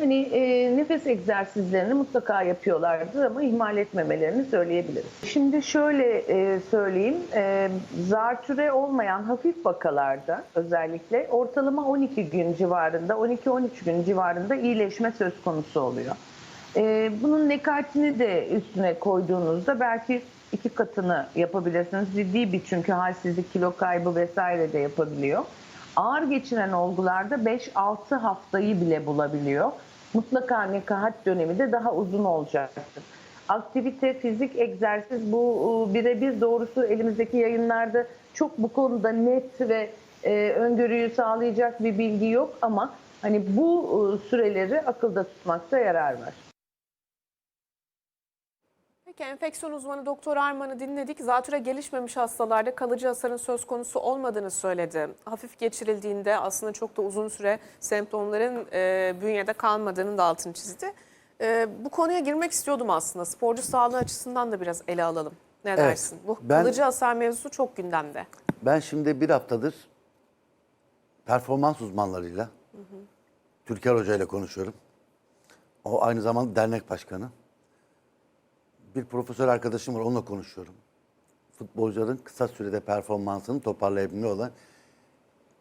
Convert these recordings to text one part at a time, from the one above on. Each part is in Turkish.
Hani e, nefes egzersizlerini mutlaka yapıyorlardır ama ihmal etmemelerini söyleyebiliriz. Şimdi şöyle e, söyleyeyim, e, zatüre olmayan hafif vakalarda özellikle ortalama 12 gün civarında, 12-13 gün civarında iyileşme söz konusu oluyor. E, bunun nekatini de üstüne koyduğunuzda belki iki katını yapabilirsiniz. Ciddi bir çünkü halsizlik, kilo kaybı vesaire de yapabiliyor. Ağır geçiren olgularda 5-6 haftayı bile bulabiliyor. Mutlaka nekahat dönemi de daha uzun olacaktır. Aktivite, fizik, egzersiz bu e, birebir doğrusu elimizdeki yayınlarda çok bu konuda net ve e, öngörüyü sağlayacak bir bilgi yok ama hani bu e, süreleri akılda tutmakta yarar var. Peki enfeksiyon uzmanı Doktor Arman'ı dinledik. Zatüre gelişmemiş hastalarda kalıcı hasarın söz konusu olmadığını söyledi. Hafif geçirildiğinde aslında çok da uzun süre semptomların e, bünyede kalmadığının da altını çizdi. E, bu konuya girmek istiyordum aslında. Sporcu sağlığı açısından da biraz ele alalım. Ne dersin? Bu ben- kalıcı hasar mevzusu çok gündemde. Ben şimdi bir haftadır performans uzmanlarıyla Türker Hoca ile konuşuyorum. O aynı zamanda dernek başkanı. Bir profesör arkadaşım var onunla konuşuyorum. Futbolcuların kısa sürede performansını toparlayabilme olan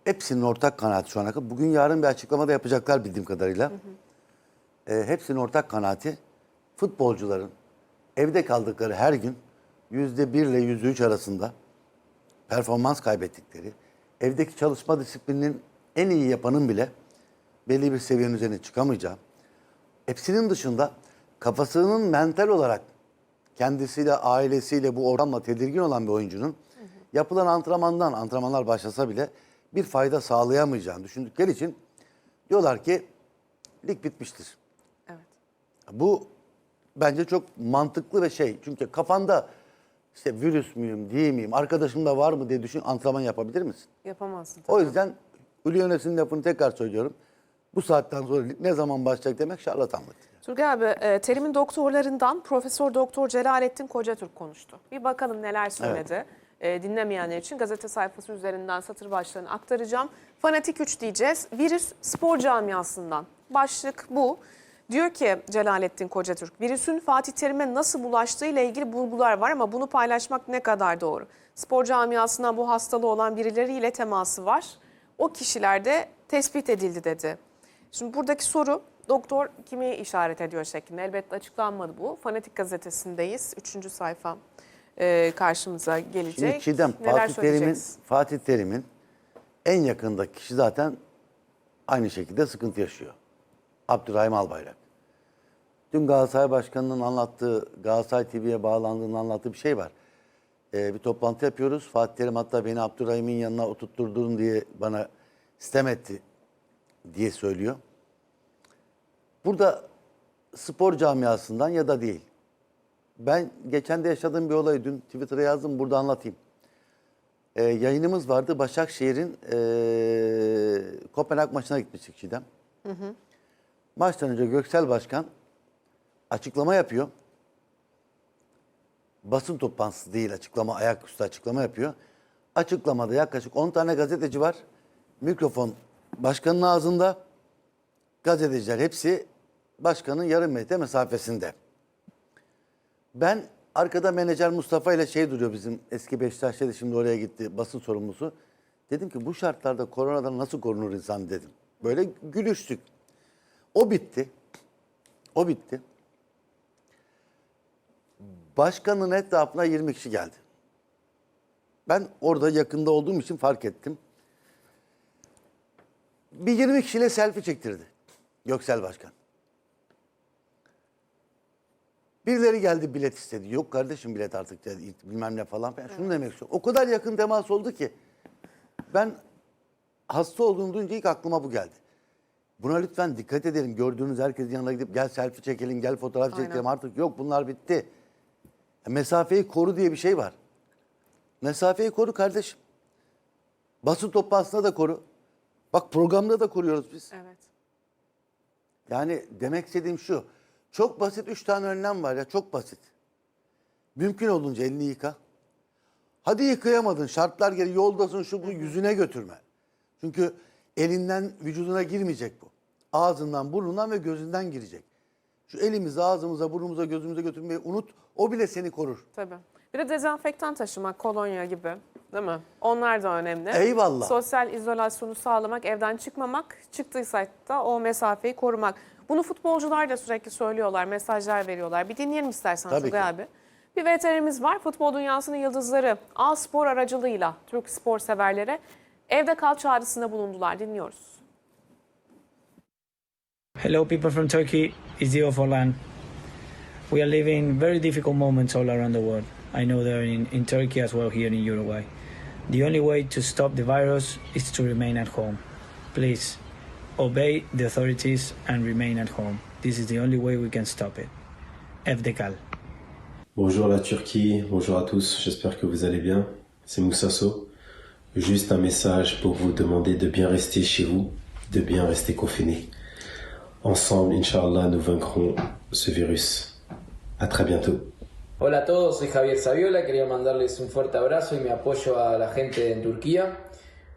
hepsinin ortak kanaati şu ana kadar. Bugün yarın bir açıklama da yapacaklar bildiğim kadarıyla. Ee, hepsinin ortak kanaati futbolcuların evde kaldıkları her gün yüzde bir ile yüzde üç arasında performans kaybettikleri, evdeki çalışma disiplininin en iyi yapanın bile belli bir seviyenin üzerine çıkamayacağı, hepsinin dışında kafasının mental olarak kendisiyle, ailesiyle, bu ortamla tedirgin olan bir oyuncunun yapılan antrenmandan, antrenmanlar başlasa bile bir fayda sağlayamayacağını düşündükleri için diyorlar ki lig bitmiştir. Evet. Bu bence çok mantıklı ve şey. Çünkü kafanda işte virüs müyüm, değil miyim, arkadaşım da var mı diye düşün, antrenman yapabilir misin? Yapamazsın. tabii. O yüzden Ulu Yönetici'nin lafını tekrar söylüyorum. Bu saatten sonra lig ne zaman başlayacak demek şarlatanlık. Turgay abi, e, terimin doktorlarından Profesör Doktor Celalettin Kocatürk konuştu. Bir bakalım neler söyledi. E, dinlemeyenler için gazete sayfası üzerinden satır başlarını aktaracağım. Fanatik 3 diyeceğiz. Virüs spor camiasından. Başlık bu. Diyor ki Celalettin Kocatürk, virüsün Fatih Terim'e nasıl bulaştığı ile ilgili bulgular var ama bunu paylaşmak ne kadar doğru? Spor camiasından bu hastalığı olan birileriyle teması var. O kişilerde tespit edildi dedi. Şimdi buradaki soru doktor kimi işaret ediyor şeklinde. Elbette açıklanmadı bu. Fanatik gazetesindeyiz. Üçüncü sayfa e, karşımıza gelecek. Şimdi Çiğdem, Neler Fatih Terim'in? Fatih Terim'in en yakındaki kişi zaten aynı şekilde sıkıntı yaşıyor. Abdurrahim Albayrak. Dün Galatasaray Başkanı'nın anlattığı, Galatasaray TV'ye bağlandığını anlattığı bir şey var. Ee, bir toplantı yapıyoruz. Fatih Terim hatta beni Abdurrahim'in yanına oturtturdun diye bana sistem etti diye söylüyor. Burada spor camiasından ya da değil. Ben geçen de yaşadığım bir olayı dün Twitter'a yazdım burada anlatayım. Ee, yayınımız vardı. Başakşehir'in ee, Kopenhag maçına gitmiştik Çiğdem. Maçtan önce Göksel Başkan açıklama yapıyor. Basın toplantısı değil açıklama, ayaküstü açıklama yapıyor. Açıklamada yaklaşık 10 tane gazeteci var. Mikrofon başkanın ağzında. Gazeteciler hepsi başkanın yarım metre mesafesinde. Ben arkada menajer Mustafa ile şey duruyor bizim eski Beşiktaş'ta şimdi oraya gitti basın sorumlusu. Dedim ki bu şartlarda koronadan nasıl korunur insan dedim. Böyle gülüştük. O bitti. O bitti. Başkanın etrafına 20 kişi geldi. Ben orada yakında olduğum için fark ettim. Bir 20 kişiyle selfie çektirdi Göksel Başkan. Birileri geldi bilet istedi. Yok kardeşim bilet artık dedi, bilmem ne falan filan. Şunu demek istiyorum. O kadar yakın temas oldu ki ben hasta olduğunu duyunca ilk aklıma bu geldi. Buna lütfen dikkat edelim. Gördüğünüz herkesin yanına gidip gel selfie çekelim, gel fotoğraf Aynen. çekelim. Artık yok bunlar bitti. Mesafeyi koru diye bir şey var. Mesafeyi koru kardeşim. Basın toplantısında da koru. Bak programda da koruyoruz biz. Evet. Yani demek istediğim şu. Çok basit üç tane önlem var ya çok basit. Mümkün olunca elini yıka. Hadi yıkayamadın şartlar gereği yoldasın şu bu yüzüne götürme. Çünkü elinden vücuduna girmeyecek bu. ağzından, burnundan ve gözünden girecek. Şu elimizi ağzımıza, burnumuza, gözümüze götürmeyi unut. O bile seni korur. Tabii. Bir de dezenfektan taşımak, kolonya gibi değil mi? Onlar da önemli. Eyvallah. Sosyal izolasyonu sağlamak, evden çıkmamak, çıktıysa da o mesafeyi korumak. Bunu futbolcular da sürekli söylüyorlar, mesajlar veriyorlar. Bir dinleyelim istersen Tabii Tugay abi. Bir veterimiz var. Futbol dünyasının yıldızları A Spor aracılığıyla Türk spor severlere evde kal çağrısında bulundular. Dinliyoruz. Hello, people from Turkey. It's Dio Forlan. We are living very difficult moments all around the world. I know they're in, in Turkey as well, here in Uruguay. The only way to stop the virus is to remain at home. Please, obey the authorities and remain at home. This is the only way we can stop it. FDKAL. Bonjour la Turquie, bonjour à tous, j'espère que vous allez bien. C'est Moussasso. Juste un message pour vous demander de bien rester chez vous, de bien rester confinés. Ensemble, Inch'Allah, nous vaincrons ce virus. À très bientôt. Hola a todos, soy Javier Saviola, quería mandarles un fuerte abrazo y mi apoyo a la gente en Turquía.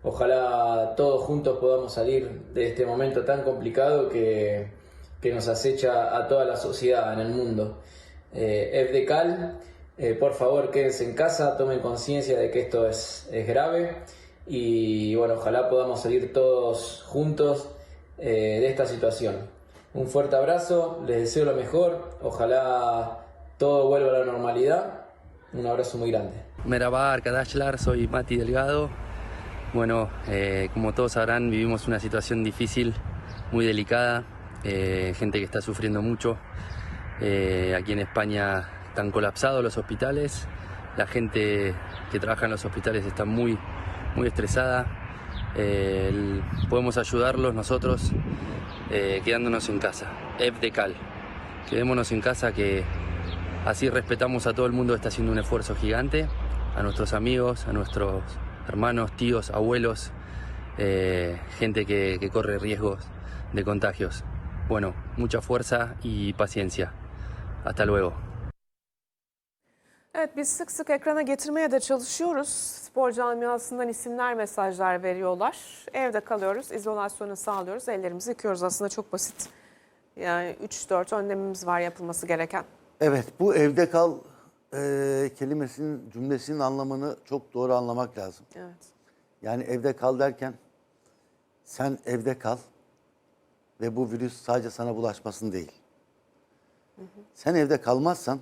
Ojalá todos juntos podamos salir de este momento tan complicado que, que nos acecha a toda la sociedad en el mundo. Eh, eh, por favor quédense en casa, tomen conciencia de que esto es, es grave y bueno, ojalá podamos salir todos juntos eh, de esta situación. Un fuerte abrazo, les deseo lo mejor, ojalá todo vuelva a la normalidad. Un abrazo muy grande. Merhaba arkadaşlar, soy Mati Delgado. Bueno, eh, como todos sabrán, vivimos una situación difícil, muy delicada, eh, gente que está sufriendo mucho. Eh, aquí en España están colapsados los hospitales, la gente que trabaja en los hospitales está muy, muy estresada. Podemos ayudarlos nosotros quedándonos en casa. FDCAL, quedémonos en casa que Así respetamos a todo el mundo que está haciendo un esfuerzo gigante, a nuestros amigos, a nuestros hermanos, tíos, abuelos, eh, gente que, que corre riesgos de contagios. Bueno, mucha fuerza y paciencia. Hasta luego. Evet biz sık sık ekrana getirmeye de çalışıyoruz. Spor camiasından isimler mesajlar veriyorlar. Evde kalıyoruz, izolasyonu sağlıyoruz, ellerimizi yıkıyoruz. Aslında çok basit. Yani 3-4 önlemimiz var yapılması gereken. Evet, bu evde kal e, kelimesinin, cümlesinin anlamını çok doğru anlamak lazım. Evet. Yani evde kal derken sen evde kal ve bu virüs sadece sana bulaşmasın değil. Sen evde kalmazsan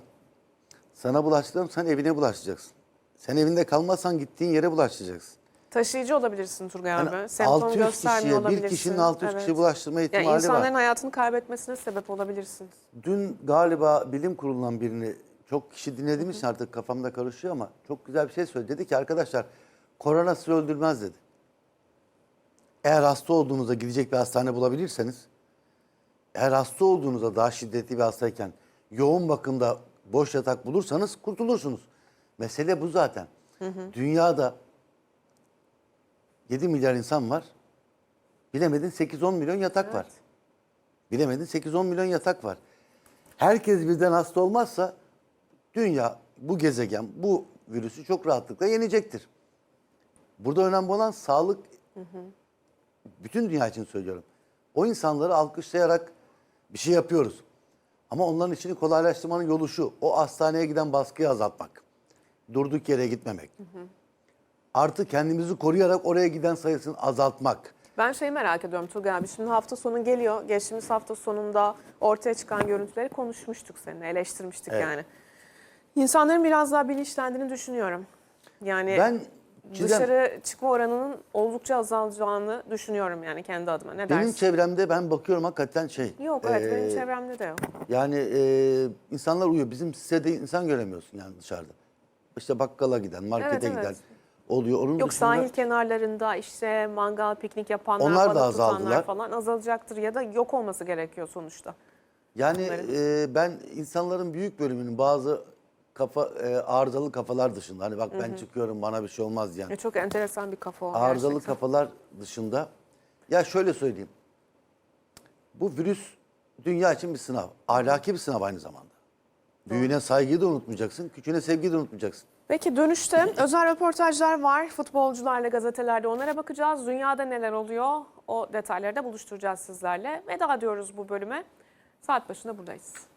sana bulaştırırım sen evine bulaşacaksın. Sen evinde kalmazsan gittiğin yere bulaşacaksın. Taşıyıcı olabilirsin Turgay Yani abi. Semptom 600 göstermiyor kişiye, bir kişinin 600 kişi bulaştırma ihtimali yani var. insanların hayatını kaybetmesine sebep olabilirsiniz. Dün galiba bilim kurulundan birini çok kişi dinlediğim için artık kafamda karışıyor ama çok güzel bir şey söyledi. Dedi ki arkadaşlar korona sizi öldürmez dedi. Eğer hasta olduğunuzda gidecek bir hastane bulabilirseniz, eğer hasta olduğunuzda daha şiddetli bir hastayken yoğun bakımda boş yatak bulursanız kurtulursunuz. Mesele bu zaten. Dünyada 7 milyar insan var. Bilemedin 8-10 milyon yatak var. Bilemedin 8-10 milyon yatak var. Herkes birden hasta olmazsa dünya, bu gezegen, bu virüsü çok rahatlıkla yenecektir. Burada önemli olan sağlık, bütün dünya için söylüyorum. O insanları alkışlayarak bir şey yapıyoruz. Ama onların işini kolaylaştırmanın yolu şu, o hastaneye giden baskıyı azaltmak. Durduk yere gitmemek. Artı kendimizi koruyarak oraya giden sayısını azaltmak. Ben şeyi merak ediyorum Turgay abi. Şimdi hafta sonu geliyor. Geçtiğimiz hafta sonunda ortaya çıkan görüntüleri konuşmuştuk seninle. Eleştirmiştik Evet. yani. İnsanların biraz daha bilinçlendiğini düşünüyorum. Yani Ben Çiğdem- dışarı çıkma oranının oldukça azalacağını düşünüyorum yani kendi adıma. Ne Benim dersin? çevremde ben bakıyorum hakikaten şey. Yok evet benim e, çevremde de yok. Yani e, insanlar uyuyor. Bizim sitede insan göremiyorsun yani dışarıda. İşte bakkala giden, markete Evet, evet. giden oluyor. Onun Yok dışında sahil kenarlarında işte mangal, piknik yapanlar, Onlar da azaldılar. falan azalacaktır ya da yok olması gerekiyor sonuçta. yani Bunların- e, ben insanların büyük bölümünün bazı kafa e, arızalı kafalar dışında hani bak ben çıkıyorum bana bir şey olmaz diyen Ya çok enteresan bir kafa o arızalı gerçekten. kafalar dışında ya şöyle söyleyeyim. Bu virüs dünya için bir sınav. Ahlaki bir sınav aynı zamanda. Büyüğüne saygıyı da unutmayacaksın, küçüğüne sevgiyi de unutmayacaksın. Peki dönüşte özel röportajlar var futbolcularla gazetelerde onlara bakacağız. Dünyada neler oluyor o detayları da buluşturacağız sizlerle. Veda diyoruz bu bölüme. Saat başında buradayız.